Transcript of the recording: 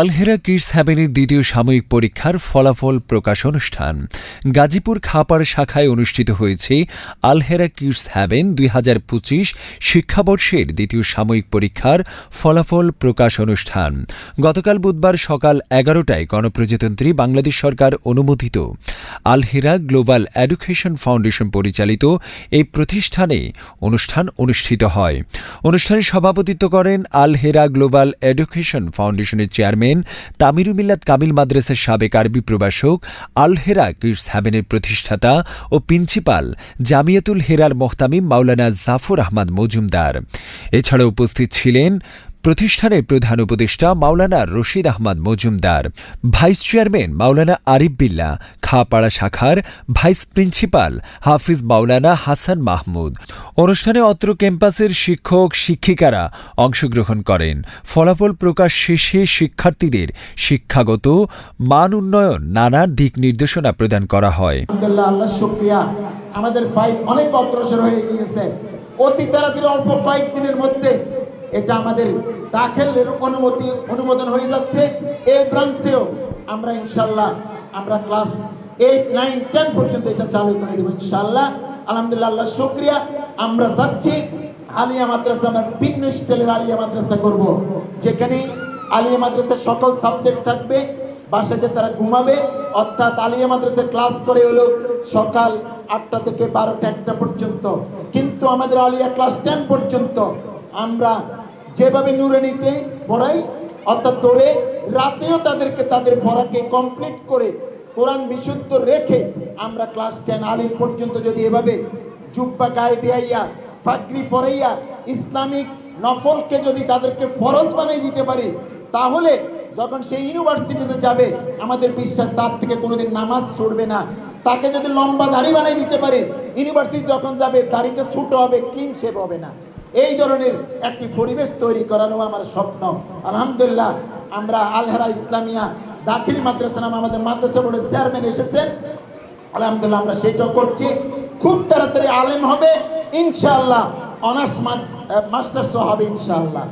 Alhera kids হ্যাভেনের দ্বিতীয় সাময়িক পরীক্ষার ফলাফল প্রকাশ অনুষ্ঠান। গাজীপুর খাপার শাখায় অনুষ্ঠিত হয়েছে আলহেরা কিডস হ্যাভেন দুই হাজার পঁচিশ শিক্ষাবর্ষের দ্বিতীয় সাময়িক পরীক্ষার ফলাফল প্রকাশ অনুষ্ঠান। গতকাল বুধবার সকাল এগারোটায় গণপ্রজাতন্ত্রী বাংলাদেশ সরকার অনুমোদিত। আলহেরা গ্লোবাল এডুকেশন ফাউন্ডেশন পরিচালিত এই প্রতিষ্ঠানে অনুষ্ঠান অনুষ্ঠিত হয়। অনুষ্ঠানে সভাপতিত্ব করেন আলহেরা গ্লোবাল এডুকেশন ফাউন্ডেশনের চেয়ারম্যান তামিরু মিল্লাত কামিল মাদ্রাসার সাবেক আরবি প্রভাষক আলহেরা কিডস হ্যাভেনের প্রতিষ্ঠাতা ও প্রিন্সিপাল জামিয়াতুল হেরার মোহতামিম মাওলানা জাফর আহমদ মজুমদার। এছাড়া উপস্থিত ছিলেন প্রতিষ্ঠানের প্রধান উপদেষ্টা মাওলানা রশিদ আহমদ মজুমদার, ভাইস চেয়ারম্যান মাওলানা আরিফ বিল্লা, খাপাড়া শাখার ভাইস প্রিন্সিপাল হাফিজ মাওলানা হাসান মাহমুদ। অনুষ্ঠানে অত্র ক্যাম্পাসের শিক্ষক, শিক্ষিকারা অংশগ্রহণ করেন। ফলাফল প্রকাশ শেষে শিক্ষার্থীদের শিক্ষাগত মান উন্নয়ন নানা দিক নির্দেশনা প্রদান করা হয়। আমাদের ফাইল অনেক অগ্রসর হয়ে গিয়েছে। অতি তাড়াতাড়ি অল্প কয়েকদিনের মধ্যে এটা আমাদের দাখিলের অনুমতি, অনুমোদন হয়ে যাচ্ছে। এই ব্রাঞ্চেও আমরা ইনশাল্লাহ আমরা ক্লাস এইট নাইন টেন পর্যন্ত এটা চালু করে দেবো ইনশাল্লাহ আলহামদুলিল্লাহ, আল্লাহ শুক্রিয়া। আমরা যাচ্ছি আলিয়া মাদ্রাসা, আমরা ভিন্ন স্টাইলের আলিয়া মাদ্রাসা করব। যেখানে আলিয়া মাদ্রাসার সকল সাবজেক্ট থাকবে, বাসায় যে তারা ঘুমাবে, অর্থাৎ আলিয়া মাদ্রাসায় ক্লাস করে হলো সকাল আটটা থেকে বারোটা একটা পর্যন্ত। কিন্তু আমাদের আলিয়া ক্লাস টেন পর্যন্ত আমরা যেভাবে নুরানিতে পড়াই অর্থাৎ ধরে রাতেও তাদেরকে তাদের পড়াকে কমপ্লিট করে কোরআন বিশুদ্ধ রেখে আমরা ক্লাস টেন আলিম পর্যন্ত যদি এভাবে জুব্বা গায়ে দেয়াইয়া, ফাগরি পরাইয়া, ইসলামিক নফলকে যদি তাদেরকে ফরজ বানিয়ে দিতে পারি, তাহলে যখন সে ইউনিভার্সিটিতে যাবে, আমাদের বিশ্বাস তার থেকে কোনোদিন নামাজ ছুটবে না। তাকে যদি লম্বা দাড়ি বানিয়ে দিতে পারে, ইউনিভার্সিটি যখন যাবে, দাড়িটা ছোটো হবে ক্লিন শেপ হবে না। এই ধরনের একটি পরিবেশ তৈরি করারও আমার স্বপ্ন। আলহামদুলিল্লাহ, আমরা আলহেরা ইসলামিয়া দাখিল মাদ্রাসা নাম আমাদের মাদ্রাসা বোর্ডের চেয়ারম্যান এসেছেন আলহামদুলিল্লাহ, আমরা সেটাও করছি। খুব তাড়াতাড়ি আলেম হবে, ইনশাআল্লাহ। অনার্স মাস্টার্সও হবে, ইনশাআল্লাহ।